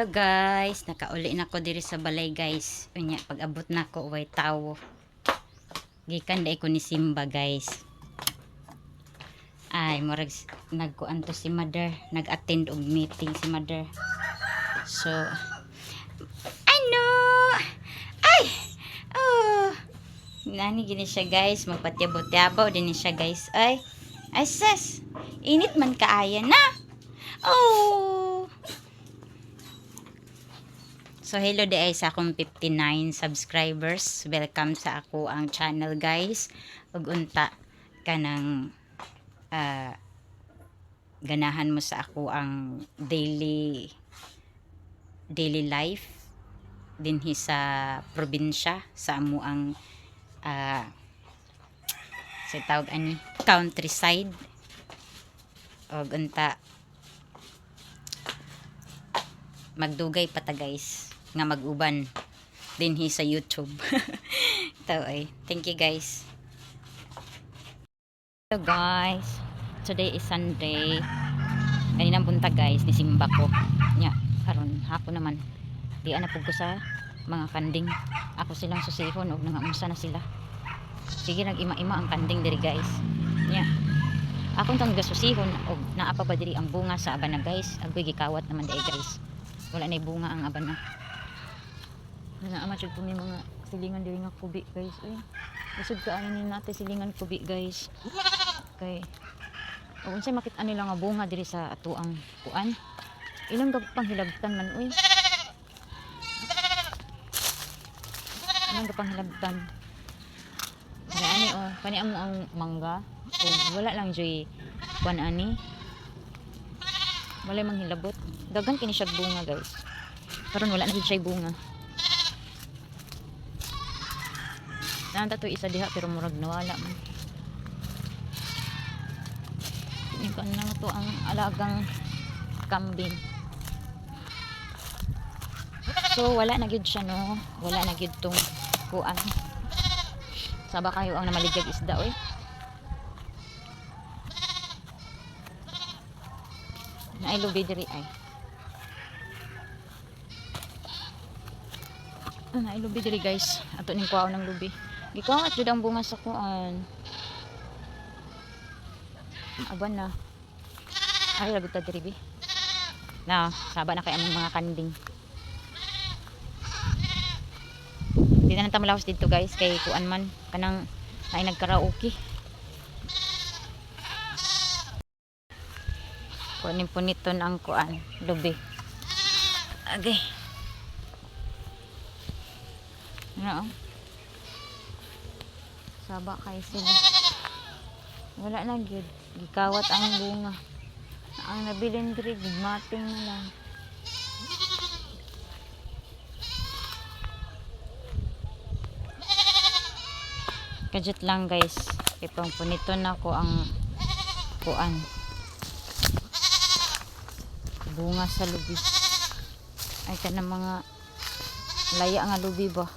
Hello guys, nakauli na ko diri sa balay guys. Unya pag abot na ko way tawo. Gikan dai ko ni Simba guys. Ay, murag nagkuan to si mother, nag-attend og meeting si mother. So ano? Ay! Oh! Nani gini siya guys, magpatyabot-yabaw din ni siya guys. Ay, ay sis, init man kaaya na. Oh! So hello di sa akong 59 subscribers. Welcome sa ako ang channel guys. Ug unta kanang ah, ganahan mo sa ako ang daily daily life dinhi sa probinsya sa amo ang ah, sa tawag ani countryside ug unta magdugay pa ta guys nga mag-uban dinhi sa YouTube. Ito ay. Thank you guys. Hello guys. Today is Sunday. Kaninang punta guys ni Simba ko. Nya, karon hapon naman. Di ana pug ko sa mga kanding. Ako silang susihon og nangamusta na sila. Sige nag-ima-ima ang kanding diri guys. Nya. Akong tang gasusihon og naa pa ba diri ang bunga sa abana guys. Agoy gikawat naman dai guys. Wala na bunga ang abana. Naa jud po may mga silingan diri nga kubi guys. Ay, usod ka ani natin silingan kubi guys. Kay o unsay makita nila nga bunga diri sa atuang kuan. Ilang gag panghilabtan man uy. Ilang gag panghilabtan. Kaya ani oh, kani amo ang mangga. O, wala lang joy kuan ani. Wala mang hilabot. Kini siya bunga guys. Karon wala na siya bunga. Nanta to isa diha pero murag nawala man. Yung kanang to ang alagang kambing. So wala na gyud siya no. Wala na gyud tong kuan. Saba kayo ang namaligyag isda oy. Na lubi diri ay. Na lubi diri guys. Ato ning kuhaw ng lubi. Gikawat jud ang bunga kuan. Aban na. Ay lagot ta diri. Na, saba na kay among mga kanding. Di na nanta malawas dito guys kay kuan man kanang ay nagkaraoke. Kunin po nito ang kuan, lubi. Okay. Ano? oh. Saba kay sila. Wala na gyud. Gikawat ang bunga. Ang nabilin diri gigmating na lang. Kajut lang guys. Ipang punito na ko ang kuan. Bunga sa lubi. Ay ka na mga laya nga lubi ba?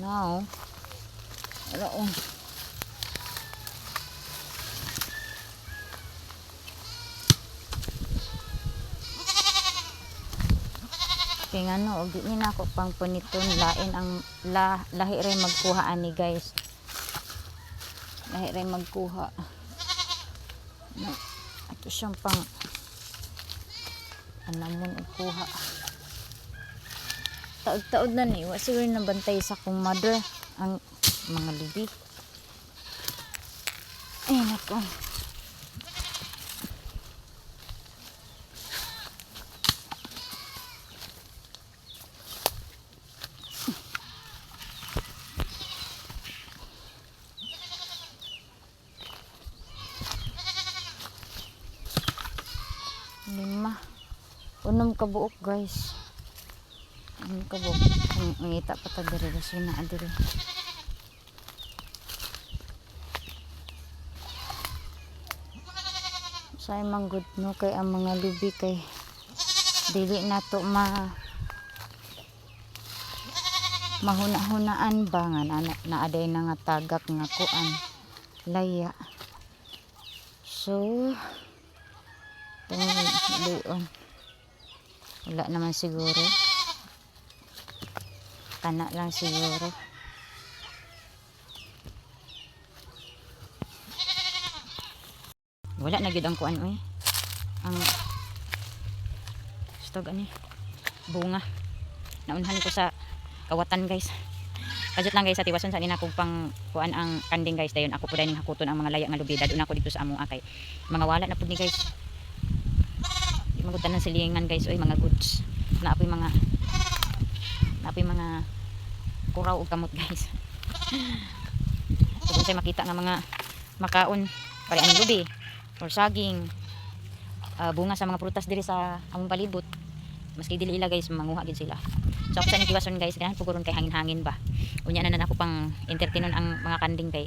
Now, wala oh. Kaya nga no, di na ako pang puniton lain ang la, lahi rin magkuha ani guys. Lahi rin magkuha. No, ato siyang pang anamon kuha. Taod-taod na ni, wa siguro nabantay sa kong mother ang mga lubi. Ay nako. Lima. Unom ka buok guys. Unom ka buok. Ang ngita pa ta diri kasi na diri. Say manggod no kay ang mga lubi kay dili na to ma mahuna-hunaan ba nga na, na aday na nga tagak nga kuan laya so tong lion Wala naman siguro. Tana lang siguro. Wala na gyud ang kuan oy. Ang stog ani bunga. Naunhan ko sa kawatan guys. Kajut lang guys sa tiwason sa nina pang kuan ang kanding guys dayon ako pud ning hakuton ang mga laya nga lubi dadun ako dito sa among akay. Mga wala na pud ni guys. Di magud tanan silingan guys oy mga goods. Naapoy mga naapoy mga kuraw ug kamot guys. Kung say makita nga mga makaon pare ang lubi or saging ah, bunga sa mga prutas diri sa among palibot. Maski dili ila guys manguha gid sila. So ako sa ning tiwason guys ganahan puguron kay hangin-hangin ba? Unya na na ako pang entertainon ang mga kanding kay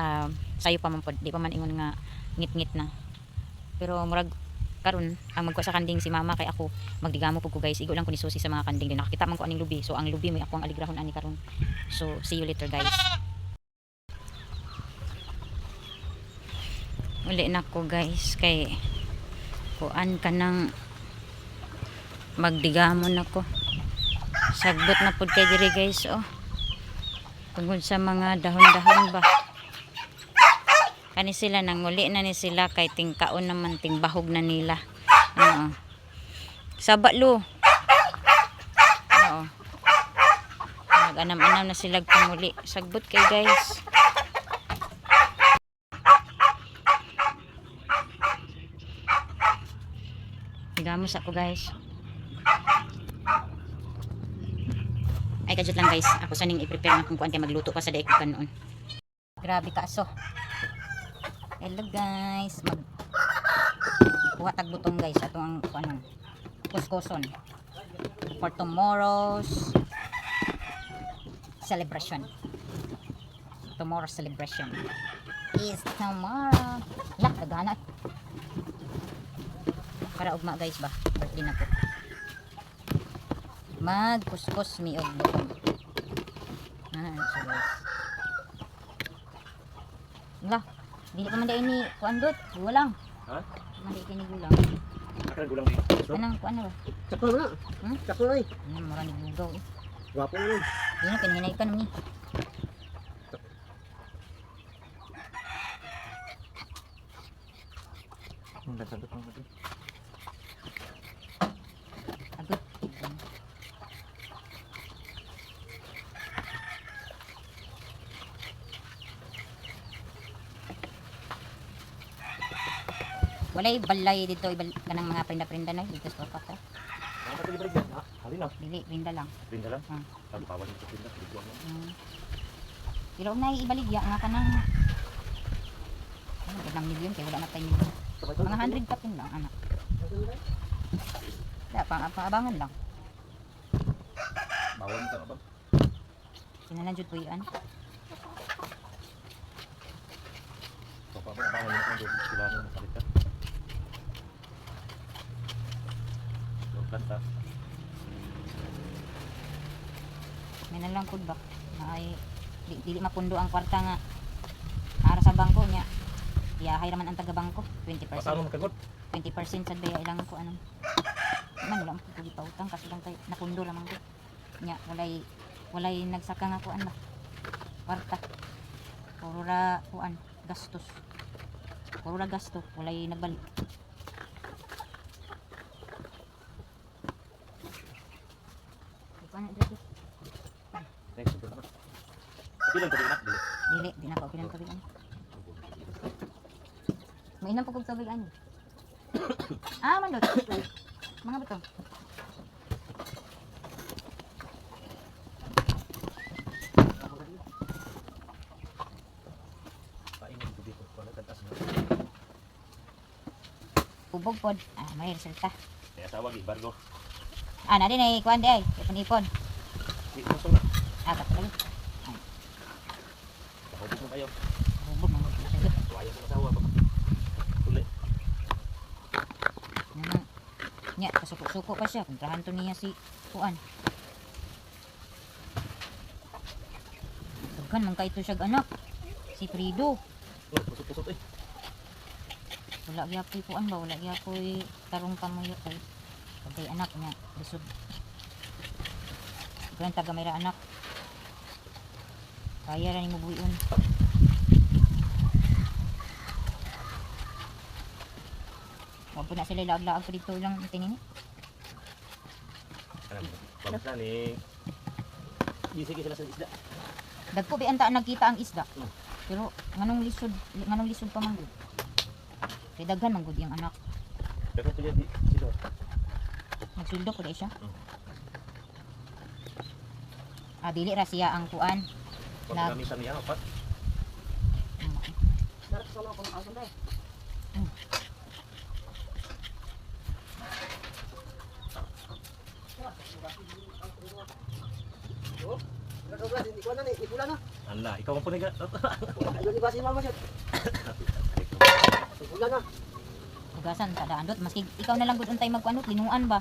ah, sayo pa man pod di pa man ingon nga ngit-ngit na. Pero murag karon ang magkuha sa kanding si mama kay ako magdigamo pud ko guys. Igo lang ko ni susi sa mga kanding din. Nakakita man ko aning lubi. So ang lubi may ako ang aligrahon ani karon. So see you later guys uli na ko guys. Kay kuan ka ng magdigamon ako. Sagbot na pud kay diri guys oh. Tungkol sa mga dahon-dahon ba? Kani sila nanguli na ni sila kay tingkaon naman tingbahog na nila. Oo. Sabalo oo. Nag-anam-anam na sila panguli sagbot kay guys Gamos ako guys. Ay kajut lang guys. Ako saning i-prepare na kung kuan kay magluto pa sa daig ko kanon. Grabe ka aso. Hello guys. Mag kuha tag butong guys ato ang kuan kuskuson for tomorrow's celebration. Tomorrow's celebration is tomorrow. Lah, naghanap para ugma guys ba birthday na ko magkuskus mi og butong ah so guys lah dili pa man dai ni kuan dot gulang Ha? man dai kini gulang Akan gulang ni. Anang kuan na ba sakto na. Hmm? Sakto na. eh. ano mura ni lugaw eh Gwapo na. di na kini kan ni Ang ganda ko mo. agad Walay balay dito ibal kanang mga prenda-prenda na dito sa papa. Dili prenda lang. Pinda lang. Hmm. Ang pawan ko pinda. Bigyan mo. Mm. Pero na ibaligya nga kanang ano ng milyon kay wala na tayo milyon. Mga 100 tapin lang anak. Kaya pang paabangan lang. Bawal mo ka ba? Sinalan jud po yan. So, pa ba mo ka doon sila na kanta. May nalang pud ba? Ay di, dili mapundo ang kwarta nga para sa bangko niya. Iyahay raman ang taga bangko 20%. Pasano mo kagot? 20% sa daya ilang ko anong man lang ko di pautang kasi lang kay napundo lamang ko nya walay walay nagsaka nga kuan ba kwarta puro ra kuan gastos puro ra gasto walay nagbalik Di pa na dito. Next, sunod na. Pilan pa din na. Dili. Dili, di na pa pinang tubig ano. Mainam pa kog tubig ano. Ah, mandot. Mga mo. Ubog pod. Ah, may resulta. Kaya tawag ibargo. Ah, na din ay kuan di ay. Ipon-ipon. Di mo na. Ah, katulog. Kahubog mo kayo. Ubog mga masagot. Tuwayo sa asawa pa. Uli. Naman. Kasuko-suko pa siya. Kontrahan to niya si kuan. Daghan man kay ito siya anak. Si Frido. Oh, pusot-pusot eh. Wala gyapon kuan ba, wala gyapon tarong kamuyo kay Pagkay anak niya, lisod. Ganun taga mayra anak. Kaya rin mo buyon. Huwag po na sila laag-laag pa dito lang tingin. Pamsa ni... Sige sila sa isda. Dagko ba anta nagkita ang isda. Mm. Pero nganong lisod, nganong lisod pa man gud. Kay daghan man gud yung anak. Pero kaya di sila. Nagsuldo ko siya. Mm. Ah, dili ra siya ang kuan. Na- Pagkamisan niya, apat. Mm. Ala, ikaw ang puniga. Hugasan ta daandot maski ikaw na lang gud untay magkuanot linuan ba.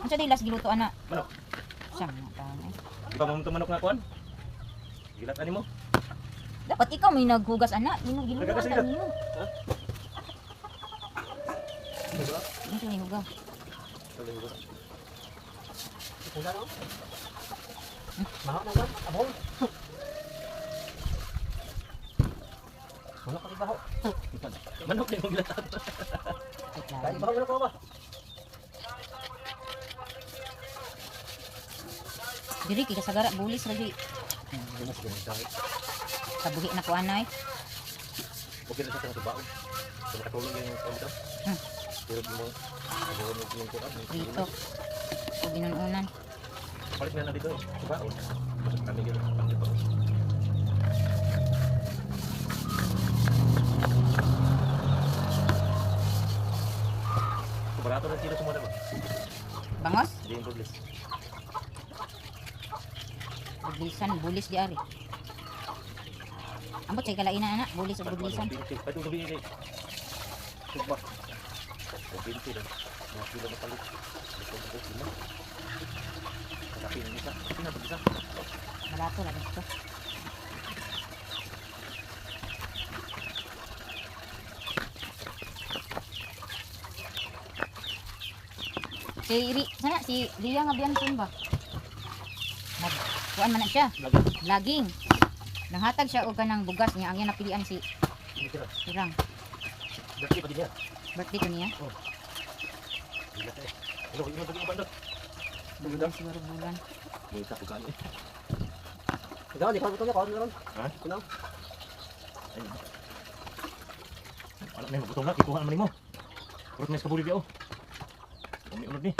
Unsa day last giluto ana? Manok. Siya na taon eh. Ikaw mo manok na kuan? Gilat ani mo? Dapat ikaw may naghugas ana, linuan giluto Nagagas ta ka? nimo. Ha? Ito ni hugaw. Manok na yung gilatan. Wait lang. Diri kay kasagara bulis lagi. Kabuhi na ko anay. Okay na sa baon. Kung makatulong yung. Hmm. Pero mo. Dito. O ginununan. Palit nga na dito. Sa baon. Masuk kami dito. Pangit pa. Barato ng kilo sumada ba? Bangos, Hindi yung progress. bulisan, bulis di ari. Ambot say kalaina ana, bulis o bulisan. Pwede ko bigay kay. Sugba. O pinti rin. Mga kilo na palit. Ito ko kilo. Yung isa. Kasi na isa. Barato ra dito. Si Ri, sana si Ria nga biyan ba? Nag kuan man na siya, Lagi. laging. Nanghatag siya og kanang bugas niya ang iya napilian si. Irang. Dati pa din yan. Birthday ko niya. Eh. Hello, mga bagay bandot. Bulan siguro bulan. May isa ko kano eh. Ikaw, di ka buto niya, kawin meron. Ha? Kunaw. Ayun. Anak na yung magutong na. Ikuha naman mo. Kurot na yung kabuli diya oh. Umi unod ni.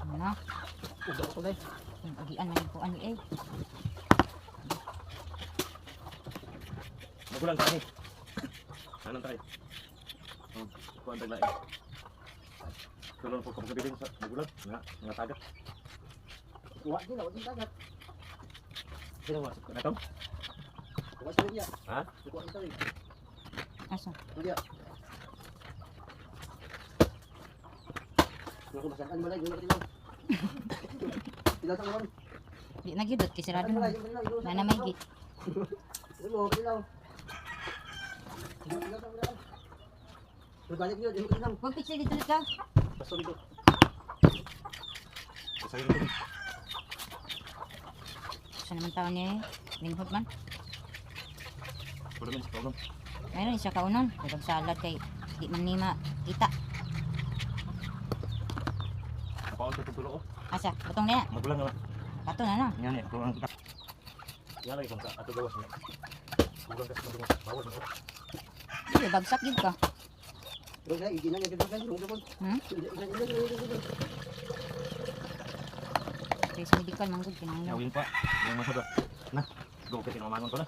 Ano na? Uga ko dai. Kung agian man yung kuan ni eh. Magulang ni. Anong tayo? Oh, ikuha ang taglain. Tulong po kapagabilin sa magulang. Nga, nga tagat. Kuha din, wala din dagat. Sino mo? Na to? Kuha sa niya. Ha? Kuha ito rin. Asa? Kuha ko basakan mo lang, yun lang. Tilaw sa ngayon. Di na gyud kay sirado Ano na. lang. Na may git. Yun mo, tilaw. Tilaw sa ngayon. Huwag picture dito ka. Dito. Basta dito. Sa naman taon niya eh. Linghod man. Wala man sa tulong. Mayroon siya kaunon. Kaya salad kay di man nima kita. Napaon ko tulong oh. Asa? Butong na. Magulang naman. Kato na na. Yan yan. Tulong kita. Yan lagi kung sa ato gawas niya. Magulang kasi magulang. Bawal mo. Bagsak gid ka. Hmm? Sa medical manggod kinahanglan. Gawin pa. Yung masada. Na. Go kasi namamangon ko na.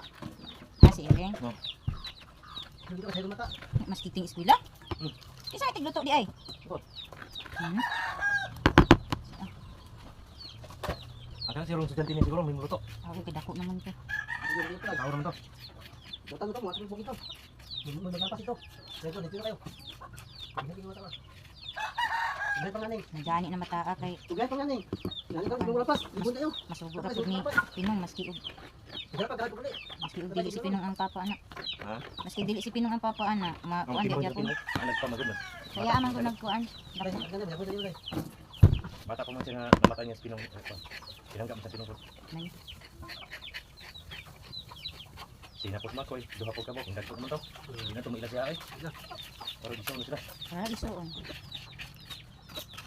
Ah, si Ireng. Hindi ka sa mata. Mas kiting eskwela. Hmm. Kisa tig luto di ay. Oh. Hmm? Akan si Ron Sujanti ni siguro may luto. Ako kay dako naman to. Tao naman to. Butang mo to, mga tulog ito. Hindi mo naglapas ito. Dito, dito na kayo. Mo ka. Tugay pa nga ning. Nagani na mataa kay Tugay pa nga ning. Nani ka, hindi mo lapas. Ibon tayo. masugo ra pud ni Pinong maski og Dapat kahit pagkali. Maski dili si Pinong ang papa anak. Ha? Maski dili si Pinong ang papa anak. Makuan di gyapon. Ang nagpamagod na. Kaya aman ko nagkuan. Eh. Bata pa man siya namatay niya sa pinong. Pinangga mo sa pinong. Nay. Sinapot makoy. Duha po ka mo. Hindag ko mo to. Hindi na tumila siya ay. Pero gusto mo sila. Para isuon.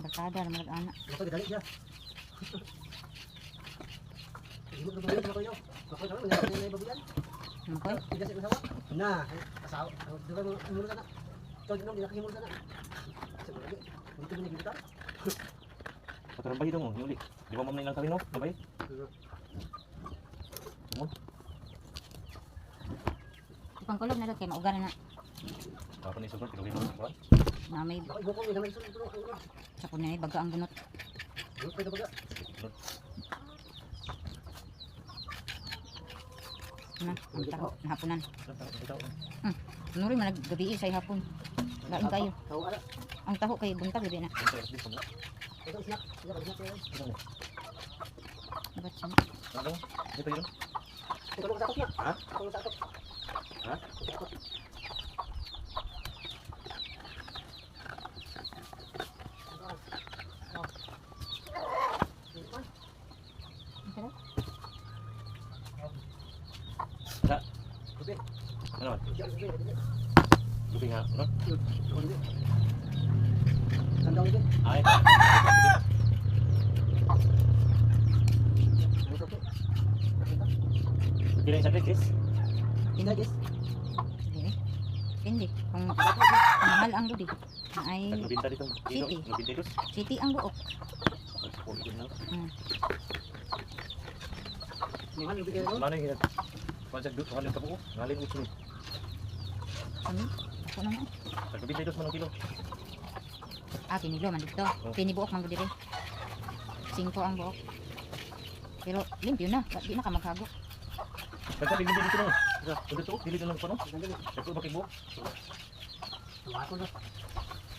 Barkada naman anak. Dapat dali siya. Hindi mo tutuloy, tutuloy yun. Tutuloy naman, may nakakita na yung babuyan. Makoy. Hindi kasi asawa. Na, asawa. Di ba muna sana? Ikaw din naman, di nakahimul sana. Hindi ko binigyan kita. Patarang bayi dong. Yuli. Di ba mo na ilang kami no? Nabay? Ipangkulog na daw kay maugan na Ako na isusunod. Pinuli mo sa kuwan. na may Ako, sa kunay baga ang bunot. Na, ang taho nahaponan. Ikaw. Nuri man naggabi sa hapon. Lain kayo. Ang taho kay buntag gabi na. Ito yung dispo mo. Ito, snack. Ito, snack, ito. Ito mo. Dapat siya. Ano? Ito yun. Ha? Ito, sakot. Ha? ちょっと。Guys. Hindi. Hindi. Kung mahal ang ludi. Ay dito. Dito. City. Dito. city ang buok. Na. Mahal lebih kayak Mana yung hinag? Konsep dito. Halin ka po. Ngalin mo sunod. Kami. Ako naman. Dito sa manong kilo. Ah, pinilo man dito. Oh. Pinibuok man dire. Singko ang buok. Pero limpyo na. Di na ka maghagok? Kaya dili dito na. Dito to, dili na lang pa no. Sandal. Ito makibo. Ako na.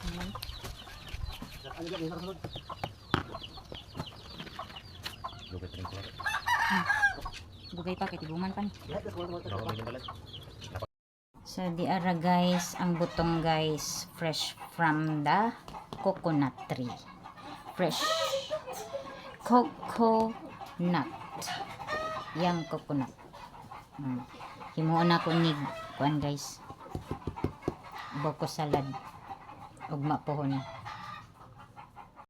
Ayan. Ano dyan, isa kasunod. Lugat rin ko. Bugay pa kay tibuman pa ni. So di ara guys, ang butong guys fresh from the coconut tree. Fresh coconut. Yang coconut. Hmm. Himuon ako ni kuan guys. Boko salad. Ugma pohon.